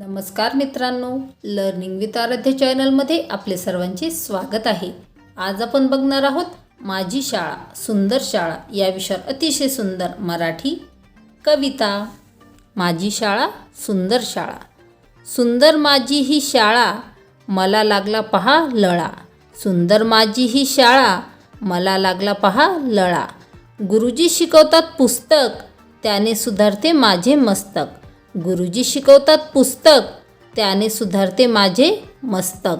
नमस्कार मित्रांनो learning with आराध्य चॅनलमध्ये आपले सर्वांचे स्वागत आहे. आज आपण बघणार आहोत माझी शाळा सुंदर शाळा. या विषयावर अतिशय सुंदर मराठी कविता. माझी शाळा सुंदर शाळा. सुंदर माझी ही शाळा मला लागला पहा लळा. सुंदर माझी ही शाळा मला लागला पहा लळा. गुरुजी शिकवतात पुस्तक त्याने सुधारते माझे मस्तक. गुरुजी शिकवतात पुस्तक त्याने सुधारते माझे मस्तक.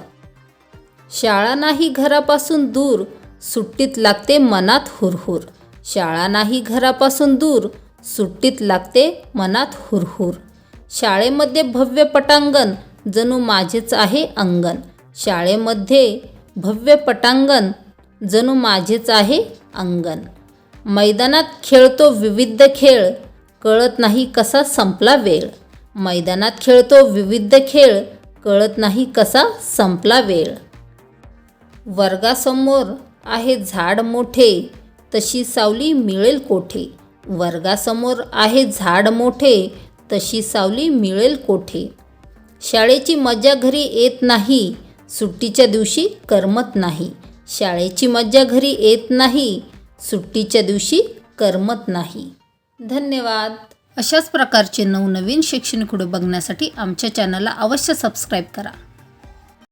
शाळा नाही घरापासून दूर सुट्टीत लागते मनात हुरहुर. शाळा नाही घरापासून दूर सुट्टीत लागते मनात हुरहुर. शाळेमध्ये भव्य पटांगण जणू माझेच आहे अंगण. शाळेमध्ये भव्य पटांगण जणू माझेच आहे अंगण. मैदानात खेळतो विविध खेळ कळत नाही कसा संपला वेळ. मैदानात खेळतो विविध खेळ कळत नाही कसा संपला वेळ. वर्गासमोर आहे झाड मोठे तशी सावली मिळेल कोठे. वर्गासमोर आहे झाड मोठे तशी सावली मिळेल कोठे. शाळेची मजा घरी येत नाही सुट्टीच्या दिवशी करमत नाही. शाळेची मज्जा घरी येत नाही सुट्टीच्या दिवशी करमत नाही. धन्यवाद. अशाच प्रकारचे नवनवीन शैक्षणिक व्हिडिओ बघण्यासाठी आमच्या चॅनलला अवश्य सबस्क्राईब करा.